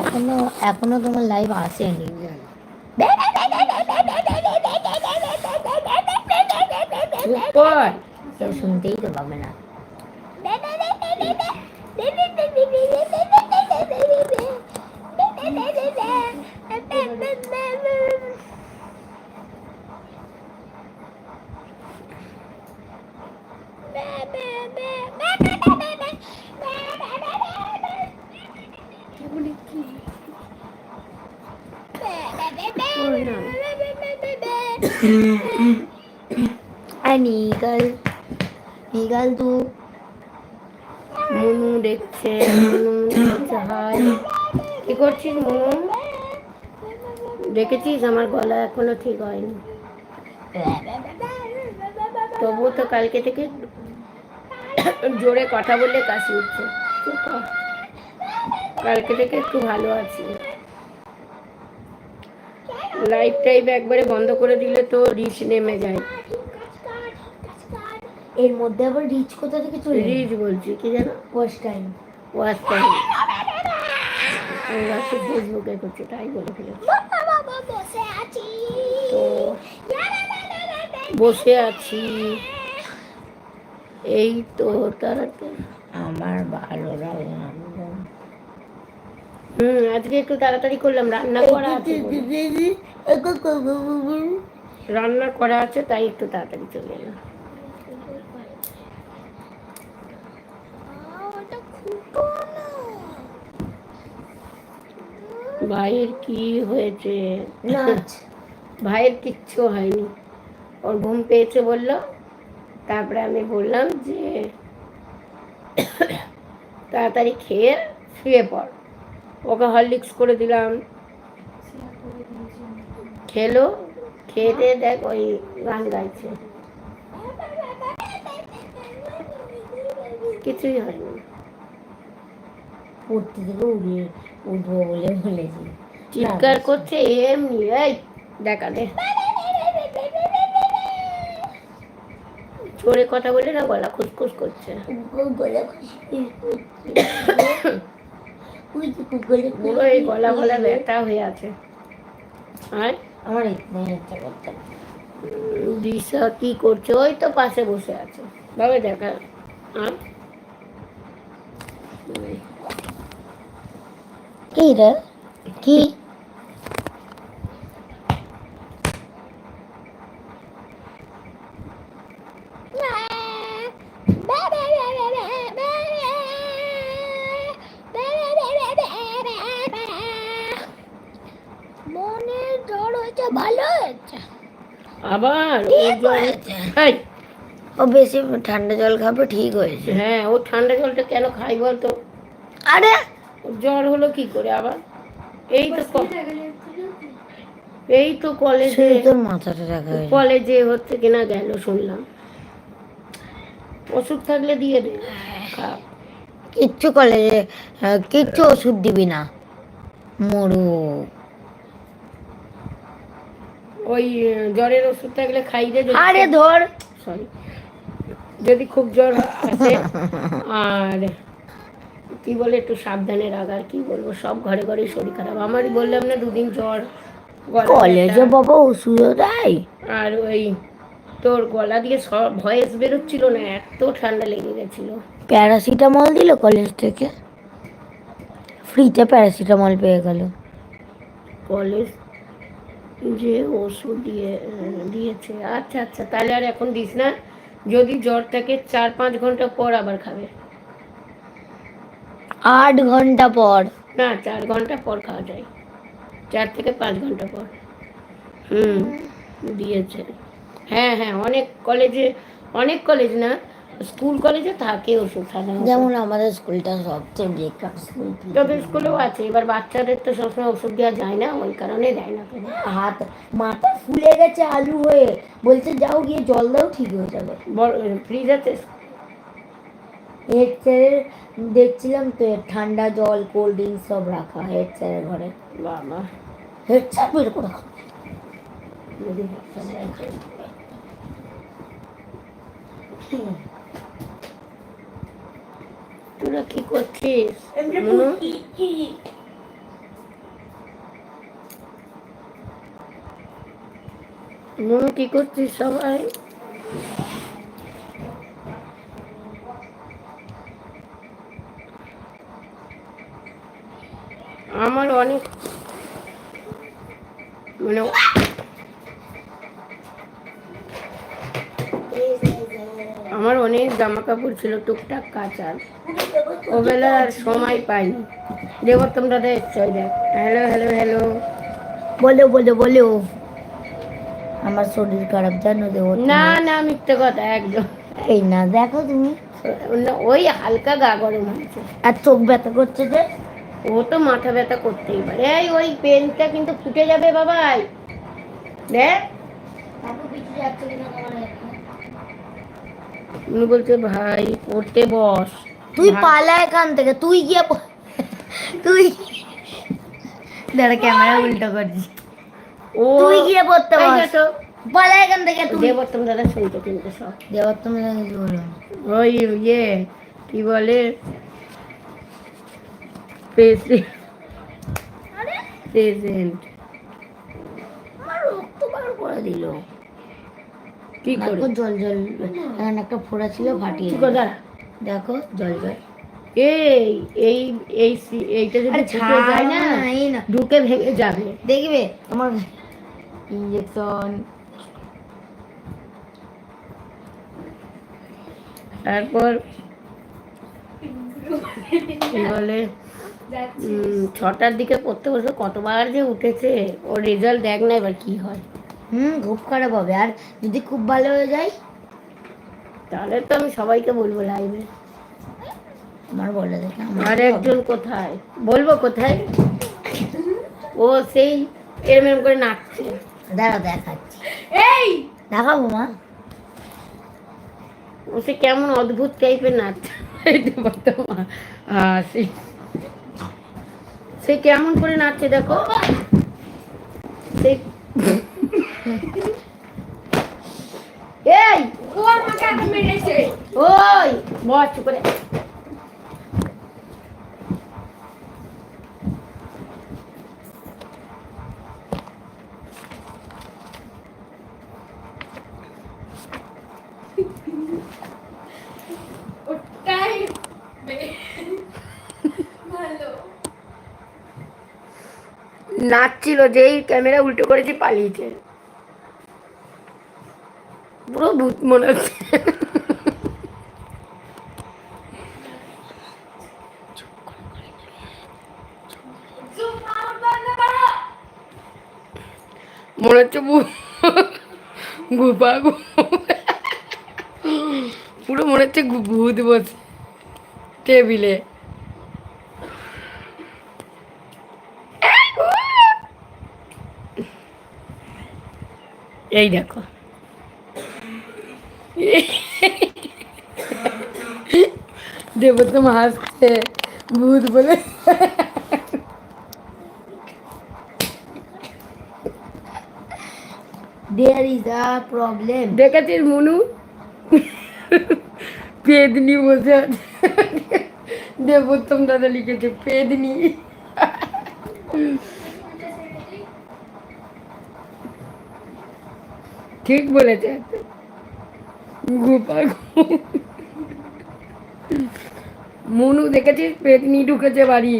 এখনও এখনও তোমার লাইভ আসেনি। কেউ শুনতেই তো পাবে না। নিগাল নিগাল তু মুনু দেখছে, মুনু কি করছিস, মুনু? দেখেছিস? আমার গলা এখনও ঠিক হয়নি। তবুও তো কালকে থেকে জোরে কথা বললে কাশি উঠছে। কালকে থেকে একটু ভালো আছি। লাইট টাইপ একবারে বন্ধ করে দিলে তো রিচ নেমে যায়। এর মধ্যে আবার রিচ কোথা থেকে চলে রিচ বলছি কি জানো? ফার্স্ট টাইম ওয়াশ টাইম আমরা তো ফেসবুকে করছি তাই বলে ফেলেছি। তো বসে আছি। এই তো তাড়াতাড়ি আমার ভালো লাগে হুম আজকে একটু তাড়াতাড়ি করলাম রান্না করা আছে রান্না করা আছে তাই একটু তাড়াতাড়ি চলে এলাম। ভাইয়ের কি হয়েছে? ভাইয়ের কিচ্ছু হয়নি। ওর ঘুম পেয়েছে বলল। তারপরে আমি বললাম যে তাড়াতাড়ি খেয়ে শুয়ে পড়। ওকে হরলিক্স করে দিলাম। খেলো দিয়ে দেখ ওই গান গাইছে। কিছুই হয়নি। পড়তে থেকে উড়িয়ে উঠবো বলে বলেছি। চিৎকার করছে এমনি এই দেখা দে। জোরে কথা বলে না গলা খুসখুস করছে। গলা পুরো এই গলা গলা ব্যথা হয়ে আছে। আর? আমার ইচ্ছা করতে দিশা কি করছে? ওই তো পাশে বসে আছে। ভাবে দেখা। আর? কি রে? কি মনে জ্বর হয়েছে ভালো হয়েছে আবার ও ঠিক জল- হয়েছে। এই, ও বেশি ঠান্ডা জল খাবে ঠিক হয়েছে। হ্যাঁ ও ঠান্ডা জলটা কেন খাই বলতো? আরে! জ্বর হলো কি করে আবার? এই তো এই তো কলেজে মাথাটা রাখা কলেজে হচ্ছে কিনা গেল শুনলাম। ওষুধ থাকলে দিয়ে দে কিচ্ছু কলেজে কিচ্ছু ওষুধ দিবি না। মরু ওই জ্বরের ওষুধ থাকলে খাইয়ে দে আরে ধর। সরি যদি খুব জ্বর আসে আর কি বলে একটু সাবধানে রাখ আর কি বলব সব ঘরে ঘরে শরীর খারাপ। আমারই বললাম না দুদিন জ্বর কলেজে বাবা ওষুধও দেয়? আর ওই তোর গলা দিয়ে সব ভয়েস বেরোচ্ছিল না এত ঠান্ডা লেগে গেছিল। প্যারাসিটামল দিল কলেজ থেকে? ফ্রিতে প্যারাসিটামল পেয়ে গেল। কলেজ যে ওষুধ দিয়ে দিয়েছে। আচ্ছা আচ্ছা তাহলে আর এখন দিস না। যদি জ্বর থাকে চার পাঁচ ঘণ্টা পর আবার খাবে। আট ঘণ্টা পর? না চার ঘণ্টা পর খাওয়া যায়। চার থেকে পাঁচ ঘণ্টা পর। হুম দিয়েছে। হ্যাঁ হ্যাঁ অনেক কলেজে অনেক কলেজ না স্কুল কলেজে থাকে ওষুধ সাধারণত যেমন আমাদের স্কুলটা সবচেয়ে বেকার স্কুল তোদের স্কুলেও আছে এবার বাচ্চাদের তো সবসময় ওষুধ দেওয়া যায় না ওই কারণে দেয় না। হাত মাথা ফুলে গেছে আলু হয়ে। বলছে যাও গিয়ে জল দাও ঠিক হয়ে যাবে। ফ্রিজ আছে? হেড স্যারের দেখছিলাম তো ঠান্ডা জল কোল্ড ড্রিঙ্কস সব রাখা হেড স্যারের ঘরে। বাবা। হেড স্যার বের করে খাবে। তোরা কি করছিস? মনু কি করছিস সবাই? আমার অনেক মানে আমার অনেক জামা কাপড় ছিল টুকটাক কাঁচা ওবেলা আর সময় পাইনি দেখ। Hello hello hello. বলো বলো বলো। আমার শরীর খারাপ জানো দেবো না না মিথ্যে কথা একদম। এই না দেখো তুমি। ওই হালকা গা গরম হয়েছে। আর চোখ ব্যথা করছে যে? ও তো মাথা ব্যথা করতেই পারে। এই ওই পেনটা কিন্তু ফুটে যাবে বাবাই। দেখ। উনি বলছে ভাই পড়তে বস। তুই পালা এখান থেকে তুই গিয়ে তুই দাঁড়া ক্যামেরা উল্টো করছিস ও তুই গিয়ে পড়তে বস। পালা এখান থেকে তুই। দেবত্তম দাদা শুনতে কিন্তু সব। দেওয়ার তুমি কিছু বলো ওই ইয়ে কি বলে? পেশেন্ট পেশেন্ট আমার রক্ত বার করে দিল। কি করে? জল জল একটা ফোড়া ছিল ফাটিয়ে দাঁড়া। দেখো জল জল। এই এই এই এইটা যদি ফুটে যায় না ঢুকে ভেঙে যাবে। দেখবে? আমার ইঞ্জেকশন তারপর বলে? উম, ছটার দিকে পড়তে বসে কতবার যে উঠেছে ওর রেজাল্ট দেখ না এবার কি হয়। হুম খুব খারাপ হবে। আর যদি খুব ভালো হয়ে যায়? তাহলে তো আমি সবাইকে বলব লাইভে আমার বলে দেখে আমার আর একজন কোথায়? বলব কোথায়? ও সেই এরম এরম করে নাচছে। দাঁড়া দেখাচ্ছি। এই! দেখাবো মা। ও সে কেমন অদ্ভুত টাইপের নাচছে হাসি সে কেমন করে নাচছে দেখো সে এই ওই বস করে। নাচছিল যেই ক্যামেরা উল্টো করেছে পালিয়েছে। পুরো ভূত মনে হচ্ছে। মনে হচ্ছে গুপা পুরো মনে হচ্ছে ভূত বসে টেবিলে। এই দেখো। দেবতম হাসছে ভূত বলে। দেয়ার ইজ আ প্রবলেম দেখেছিস মনু? পেদনি বসে দেবোত্তম দাদা লিখেছে পেদনি। ঠিক বলেছে। গোপা মনু দেখেছিস? পেতনি ঢুকেছে বাড়ি।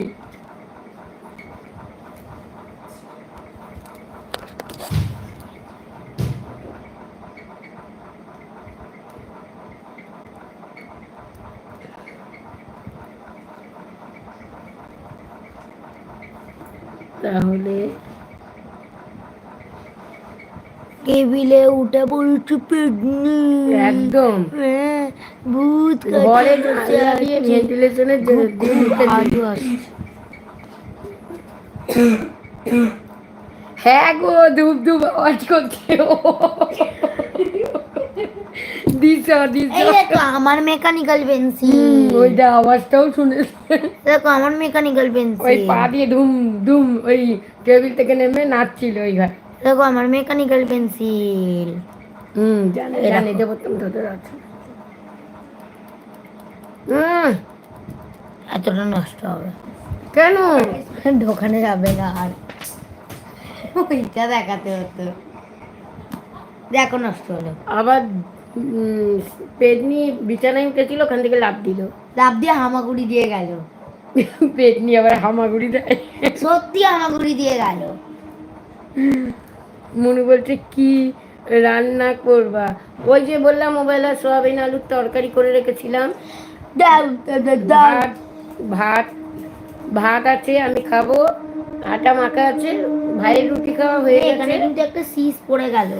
তাহলে টেবিলে উঠে পড়েছে পেটনি একদম। হ্যাঁ, ভূত ঘরে বসে জানলা ভেন্টিলেশনের। আজু আসছে। হ্যাঁ গো ধূপ ধূপ আওয়াজ করছে আমার মেকানিক্যাল পেন্সিল ওইটা আওয়াজটাও শুনেছে। দেখো আমার মেকানিক্যাল ওই পা দিয়ে ধুম ধুম ওই টেবিল থেকে নেমে নাচছিল ওই ঘর। দেখো আমার মেকানিক্যাল পেন্সিল হুম জানে দেবো তুমি তোদের আছে। এতটা নষ্ট হবে। কেন? দোকানে যাবে না আর। ওইটা দেখাতে হতো। দেখো নষ্ট হলো। আবার পেদনি বিছানায় উঠেছিল ওখান থেকে লাভ দিল। লাভ দিয়ে হামাগুড়ি দিয়ে গেল। পেটনি আবার হামাগুড়ি দেয়। সত্যি হামাগুড়ি দিয়ে গেল। মনু বলছে কি রান্না করবা? ওই যে বললাম মোবাইলে সোয়াবিন আলুর তরকারি করে রেখেছিলাম। দাও দাও, ভাত ভাত ভাত আছে আমি খাব। আটা মাখা আছে ভাইয়ের রুটি খাওয়া হয়ে এখানে কিন্তু একটা শীষ পড়ে গেল।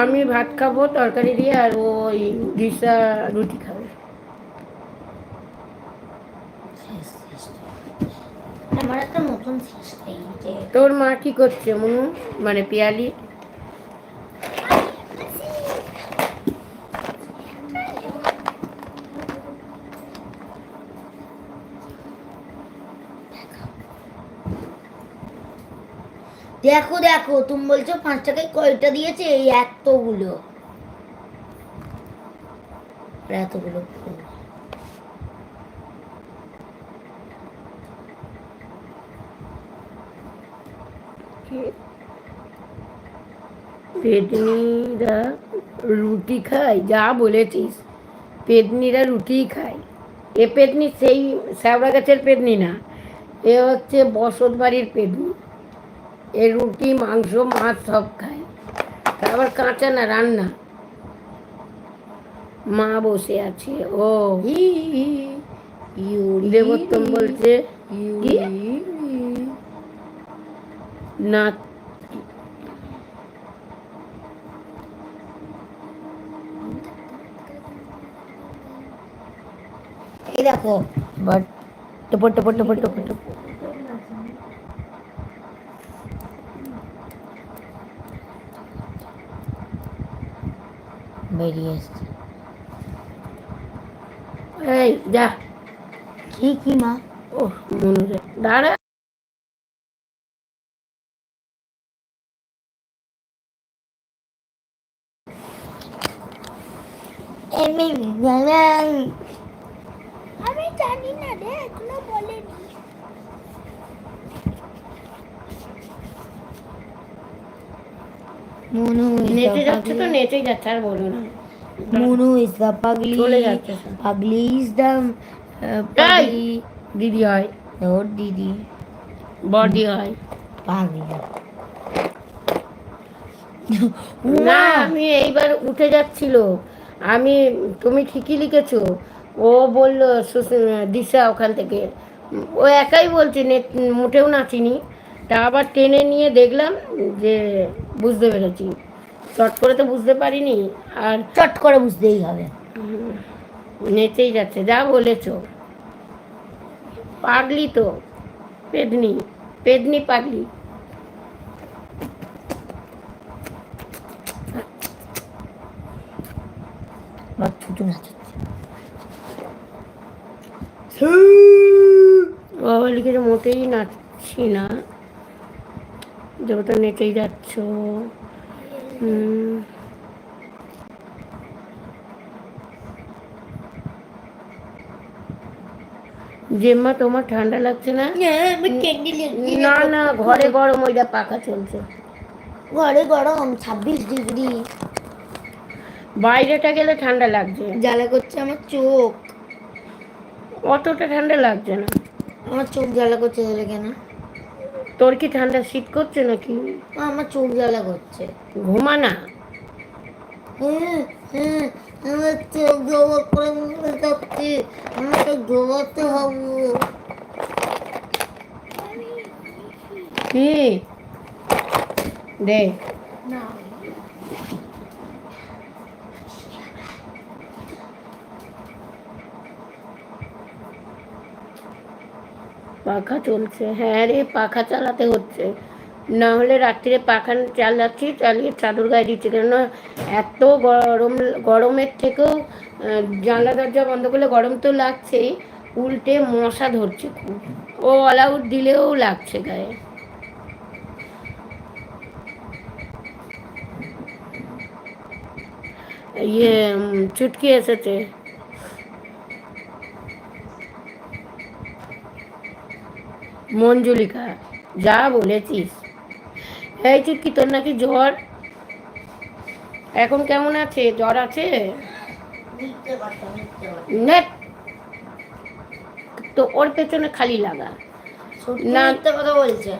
আমি ভাত খাব তরকারি দিয়ে আর ওই দিশা রুটি খাবে। আমার একটা নতুন পেয়েছে তোর মা কি করছে মনু? মানে পিয়ালি? দেখো দেখো, তুমি বলছো পাঁচ টাকায় কয়টা দিয়েছে? এই এতগুলো। এতগুলো। ফুল। রুটি খায়, যা বলেছিস। পেদনিরা রুটি খায়। এ পেদনি সেই শ্যাওড়া গাছের পেদনি না, এ হচ্ছে বসত বাড়ির পেদনি এ রুটি মাংস মাছ সব খায়। তারপর কাঁচা না রান্না? মা বসে আছে। ও দেবোত্তম বলছে না। এই দেখো। বাট টপর টপর টপর টপর টপর। বেরিয়ে এসছে। এই যা। কি কি মা? ও মনে দাঁড়া। আমি জানি না রে এখনও মনু নেচে যাচ্ছে তো নেচেই যাচ্ছে আর বলো না। মনু ইজ দ্য পাগলি চলে যাচ্ছে পাগলি ইজ দ্য পাগলি দিদি হয়। ওর দিদি। বডি হয়। পাগলি। না আমি এইবার উঠে যাচ্ছিল। আমি তুমি ঠিকই লিখেছো। ও বলল দিশা ওখান থেকে। ও একাই বলছে নে- মোটেও নাচিনি। তা আবার টেনে নিয়ে দেখলাম যে বুঝতে পেরেছি। চট করে তো বুঝতে পারিনি আর চট করে বুঝতেই হবে। নেচেই যাচ্ছে যা বলেছ। পাগলি তো পেদনি পেদনি পাগলি। বা ছুটু নাচাচ্ছে। ও আবার লিখেছে মোটেই নাচছি না। যেহেতু নেচেই যাচ্ছ। জেম্মা তোমার ঠান্ডা লাগছে না? না না। ঘরে গরম ওইটা পাখা চলছে। ঘরে গরম ছাব্বিশ ডিগ্রি। বাইরেটা গেলে ঠান্ডা লাগছে। জ্বালা করছে আমার চোখ। অতটা ঠান্ডা লাগছে না। আমার চোখ জ্বালা করছে তাহলে কেন? তোর কি ঠান্ডা শীত করছে নাকি? আমার চোখ জ্বালা করছে। ঘুমা না হ্যাঁ, হ্যাঁ, আমার চোখ জ্বালা করে থাকছে আমাকে ঘুমাতে হবে। কি? দে। না। পাখা চলছে। হ্যাঁ রে, পাখা চালাতে হচ্ছে। না হলে রাত্রিরে পাখা চালাচ্ছি, চালিয়ে চাদর গায়ে দিচ্ছি। কেননা এত গরম, গরমের থেকেও জানলা দরজা বন্ধ করলে গরম তো লাগছেই। উল্টে মশা ধরছে খুব। ও অল আউট দিলেও লাগছে গায়ে। ইয়ে চুটকি এসেছে। মঞ্জুলিকা যা বলেছিস। এই চুটকি তোর নাকি জ্বর? এখন কেমন আছে? জ্বর আছে? তো ওর পেছনে খালি লাগা। না। কথা বলছে।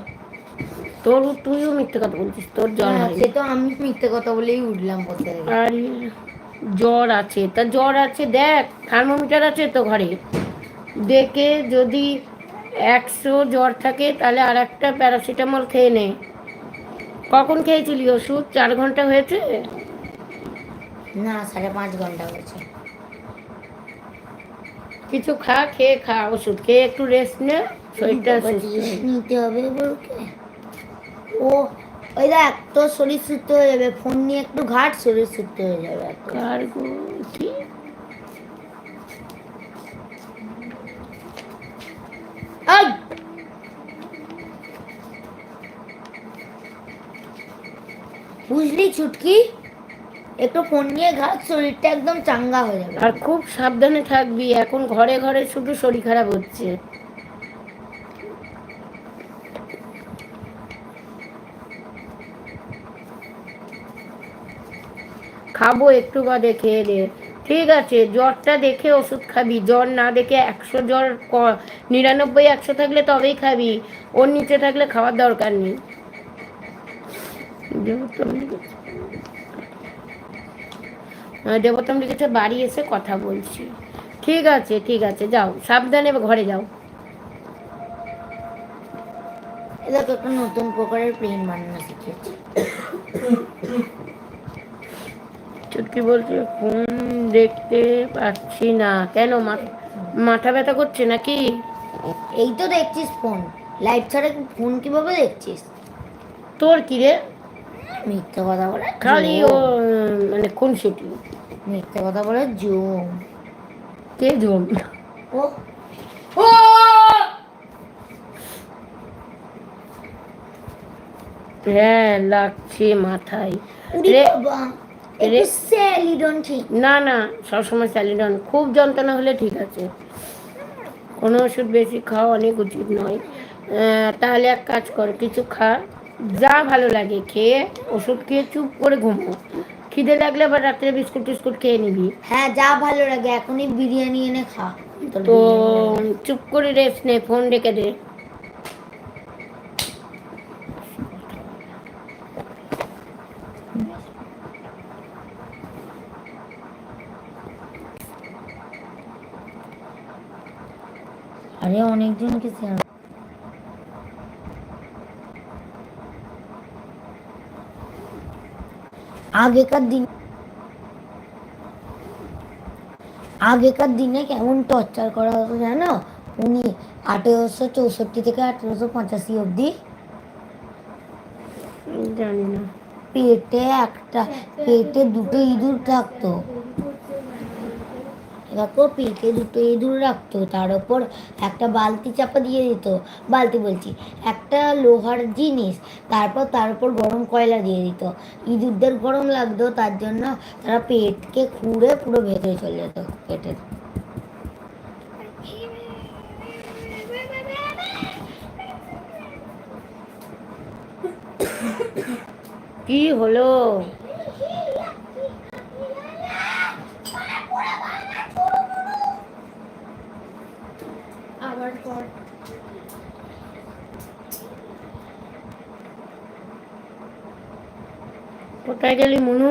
তোর তুইও মিথ্যে কথা বলছিস তোর জ্বর হ্যাঁ, হয়নি। সে তো আমি মিথ্যে কথা বলেই উঠলাম আর জ্বর আছে। তা জ্বর আছে দেখ থার্মোমিটার আছে তো ঘরে। দেখে যদি একশো জ্বর থাকে তাহলে আর একটা প্যারাসিটামল খেয়ে নে। কখন খেয়েছিলি ওষুধ? চার ঘণ্টা হয়েছে? না সাড়ে পাঁচ ঘণ্টা হয়েছে। কিছু খা খেয়ে খা ওষুধ খেয়ে একটু রেস্ট নে শরীরটা নিতে হবে বলকে ও ওই দেখ তোর শরীর সুস্থ হয়ে যাবে ফোন নিয়ে একটু ঘাট শরীর সুস্থ হয়ে যাবে। গো কি এই! বুঝলি ছুটকি একটু ফোন নিয়ে ঘাট, শরীরটা একদম চাঙ্গা হয়ে যাবে। আর খুব সাবধানে থাকবি, এখন ঘরে ঘরে শুধু শরীর খারাপ হচ্ছে। খাব একটু বাদে খেয়ে দে ঠিক আছে, জ্বরটা দেখে ওষুধ খাবি। জ্বর না দেখে একশো জ্বর নিরানব্বই, একশো থাকলে তবেই খাবি। ওর নিচে থাকলে খাওয়ার দরকার নেই। দেবোত্তম লিখেছে। বাড়ি এসে কথা বলছি। ঠিক আছে ঠিক আছে, যাও, সাবধানে ঘরে যাও। তো একটা নতুন প্রকারের প্লেন বানানো শিখেছি। চুটকি বলছে? ফোন দেখতে পাচ্ছি না। কেন? মাথা ব্যথা করছে নাকি? এই তো দেখছিস ফোন। লাইট ছাড়া ফোন কীভাবে দেখছিস? তোর কি রে? মিথ্যে কথা বলে খালি ও মানে কোন ছুটি মিথ্যে কথা বলে জুম। কে জম? ও। হ্যাঁ লাগছে মাথায়। রে- স্যালিডন ঠিক। না না সবসময় স্যালিডন। খুব যন্ত্রণা হলে ঠিক আছে। কোনো ওষুধ বেশি খাওয়া অনেক উচিত নয়। তাহলে এক কাজ কর কিছু খা। যা ভালো লাগে খেয়ে ওষুধ খেয়ে চুপ করে ঘুমো। খিদে লাগলে আবার রাত্রে বিস্কুট টিস্কুট খেয়ে নিবি। হ্যাঁ যা ভালো লাগে এখনই বিরিয়ানি এনে খা। তো চুপ করে রেস্ট নে ফোন রেখে দে। আরে অনেকজনকে শেয়ার আগেকার দিন আগেকার দিনে কেমন টর্চার করা হতো জানো? উনি আঠেরোশো চৌষট্টি থেকে আঠেরোশো পঁচাশি অবধি জানি না। পেটে একটা পেটে দুটো ইঁদুর থাকতো। দেখো পেটে দুটো ইঁদুর রাখতো, তার ওপর একটা বালতি চাপা দিয়ে দিত। বালতি বলছি, একটা লোহার জিনিস, তারপর তার উপর গরম কয়লা দিয়ে দিত। ইঁদুরদের গরম লাগতো, তার জন্য তারা পেটকে খুঁড়ে পুরো ভেতরে চলে যেত পেটের কি হলো? আবার পর কোথায় গেলি মনু?